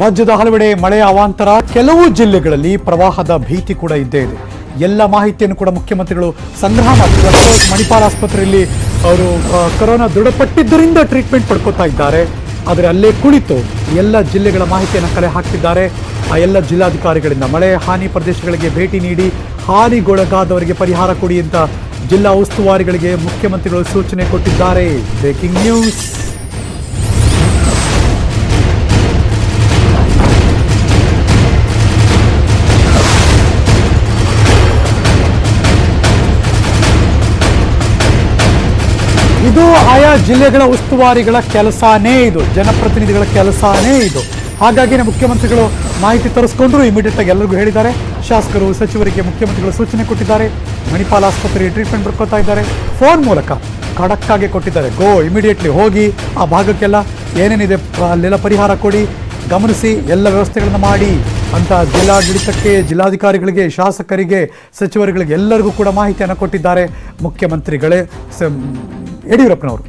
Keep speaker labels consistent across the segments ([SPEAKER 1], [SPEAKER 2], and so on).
[SPEAKER 1] ರಾಜ್ಯದ ಹಲವೆಡೆ ಮಳೆ ಅವಾಂತರ. ಕೆಲವು ಜಿಲ್ಲೆಗಳಲ್ಲಿ ಪ್ರವಾಹದ ಭೀತಿ ಕೂಡ ಇದ್ದೇ ಇದೆ. ಎಲ್ಲ ಮಾಹಿತಿಯನ್ನು ಕೂಡ ಮುಖ್ಯಮಂತ್ರಿಗಳು ಸಂಗ್ರಹ ಮಾಡ್ತಿದ್ದಾರೆ. Of ಮಣಿಪಾಲ್ ಆಸ್ಪತ್ರೆಯಲ್ಲಿ ಅವರು ಕೊರೋನಾ ದೃಢಪಟ್ಟಿದ್ದರಿಂದ ಟ್ರೀಟ್ಮೆಂಟ್ ಪಡ್ಕೋತಾ ಇದ್ದಾರೆ. ಆದರೆ ಅಲ್ಲೇ ಕುಳಿತು ಎಲ್ಲ ಜಿಲ್ಲೆಗಳ ಮಾಹಿತಿಯನ್ನು ಕಲೆ ಹಾಕ್ತಿದ್ದಾರೆ. ಆ ಎಲ್ಲ ಜಿಲ್ಲಾಧಿಕಾರಿಗಳಿಂದ ಮಳೆ, ಹಾನಿ ಪ್ರದೇಶಗಳಿಗೆ ಭೇಟಿ ನೀಡಿ ಹಾನಿಗೊಳಗಾದವರಿಗೆ ಪರಿಹಾರ ಕೊಡಿ ಅಂತ ಜಿಲ್ಲಾ ಉಸ್ತುವಾರಿಗಳಿಗೆ ಮುಖ್ಯಮಂತ್ರಿಗಳು ಸೂಚನೆ ಕೊಟ್ಟಿದ್ದಾರೆ. Breaking news. ಇದು ಆಯಾ ಜಿಲ್ಲೆಗಳ ಉಸ್ತುವಾರಿಗಳ ಕೆಲಸನೇ ಇದು. ಜನಪ್ರತಿನಿಧಿಗಳ ಕೆಲಸನೇ ಇದು. ಹಾಗಾಗಿ ಮುಖ್ಯಮಂತ್ರಿಗಳು ಮಾಹಿತಿ ತರಿಸ್ಕೊಂಡ್ರು ಇಮಿಡಿಯೇಟ್ ಆಗಿ ಎಲ್ಲರಿಗೂ ಹೇಳಿದ್ದಾರೆ. ಶಾಸಕರು, ಸಚಿವರಿಗೆ ಮುಖ್ಯಮಂತ್ರಿಗಳು ಸೂಚನೆ ಕೊಟ್ಟಿದ್ದಾರೆ. ಮಣಿಪಾಲ್ ಆಸ್ಪತ್ರೆಗೆ ಟ್ರೀಟ್ಮೆಂಟ್ ಬರ್ಕೋತಾ ಇದ್ದಾರೆ. ಫೋನ್ ಮೂಲಕ ಖಡಕ್ ಆಗಿ ಕೊಟ್ಟಿದ್ದಾರೆ. ಗೋ ಇಮಿಡಿಯೇಟ್ಲಿ ಹೋಗಿ ಆ ಭಾಗಕ್ಕೆಲ್ಲ ಏನೇನಿದೆ ಅಲ್ಲೆಲ್ಲ ಪರಿಹಾರ ಕೊಡಿ, ಗಮನಿಸಿ, ಎಲ್ಲ ವ್ಯವಸ್ಥೆಗಳನ್ನು ಮಾಡಿ ಅಂತ ಜಿಲ್ಲಾಡಳಿತಕ್ಕೆ, ಜಿಲ್ಲಾಧಿಕಾರಿಗಳಿಗೆ, ಶಾಸಕರಿಗೆ ಸಚಿವರುಗಳಿಗೆ ಎಲ್ಲರಿಗೂ ಕೂಡ ಮಾಹಿತಿಯನ್ನು ಕೊಟ್ಟಿದ್ದಾರೆ ಮುಖ್ಯಮಂತ್ರಿಗಳೇ. ಯಡಿಯೂರಪ್ಪನವರು.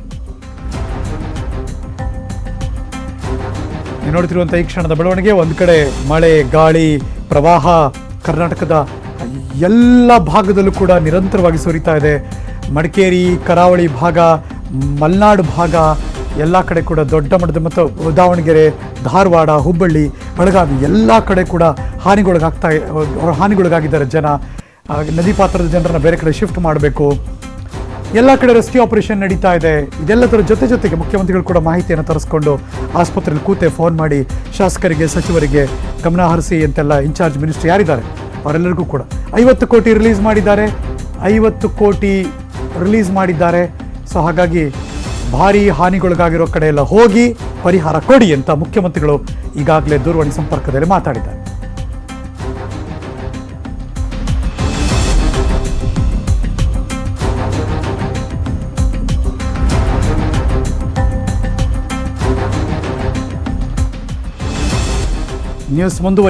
[SPEAKER 1] ನೋಡ್ತಿರುವಂಥ ಈ ಕ್ಷಣದ ಬೆಳವಣಿಗೆ, ಒಂದು ಕಡೆ ಮಳೆ, ಗಾಳಿ, ಪ್ರವಾಹ, ಕರ್ನಾಟಕದ ಎಲ್ಲ ಭಾಗದಲ್ಲೂ ಕೂಡ ನಿರಂತರವಾಗಿ ಸುರಿತಾ ಇದೆ. ಮಡಿಕೇರಿ, ಕರಾವಳಿ ಭಾಗ, ಮಲ್ನಾಡು ಭಾಗ, ಎಲ್ಲ ಕಡೆ ಕೂಡ ದೊಡ್ಡ ಮಟ್ಟದ ಮತ್ತು ದಾವಣಗೆರೆ ಧಾರವಾಡ, ಹುಬ್ಬಳ್ಳಿ, ಬೆಳಗಾವಿ ಎಲ್ಲ ಕಡೆ ಕೂಡ ಹಾನಿಗೊಳಗಾಗ್ತಾ, ಹಾನಿಗೊಳಗಾಗಿದ್ದಾರೆ ಜನ. ನದಿ ಪಾತ್ರದ ಜನರನ್ನು ಬೇರೆ ಕಡೆ ಶಿಫ್ಟ್ ಮಾಡಬೇಕು. ಎಲ್ಲ ಕಡೆ ರೆಸ್ಕ್ಯೂ ಆಪರೇಷನ್ ನಡೀತಾ ಇದೆ. ಇದೆಲ್ಲದರ ಜೊತೆ ಜೊತೆಗೆ ಮುಖ್ಯಮಂತ್ರಿಗಳು ಕೂಡ ಮಾಹಿತಿಯನ್ನು ತರಿಸ್ಕೊಂಡು ಆಸ್ಪತ್ರೆಯಲ್ಲಿ ಕೂತೆ ಫೋನ್ ಮಾಡಿ ಶಾಸಕರಿಗೆ, ಸಚಿವರಿಗೆ ಗಮನ ಹರಿಸಿ ಅಂತೆಲ್ಲ ಇನ್ಚಾರ್ಜ್ ಮಿನಿಸ್ಟರ್ ಯಾರಿದ್ದಾರೆ? ಅವರೆಲ್ಲರಿಗೂ ಕೂಡ. ಐವತ್ತು ಕೋಟಿ ರಿಲೀಸ್ ಮಾಡಿದ್ದಾರೆ. ಐವತ್ತು ಕೋಟಿ ರಿಲೀಸ್ ಮಾಡಿದ್ದಾರೆ. ಸೊ ಹಾಗಾಗಿ ಭಾರಿ ಹಾನಿಗೊಳಗಾಗಿರೋ ಕಡೆ ಎಲ್ಲ ಹೋಗಿ ಪರಿಹಾರ ಕೊಡಿ ಅಂತ ಮುಖ್ಯಮಂತ್ರಿಗಳು ಈಗಾಗಲೇ ದೂರವಾಣಿ ಸಂಪರ್ಕದಲ್ಲಿ ಮಾತಾಡಿದ್ದಾರೆ. ನ್ಯೂಸ್ ಮುಂದುವರಿ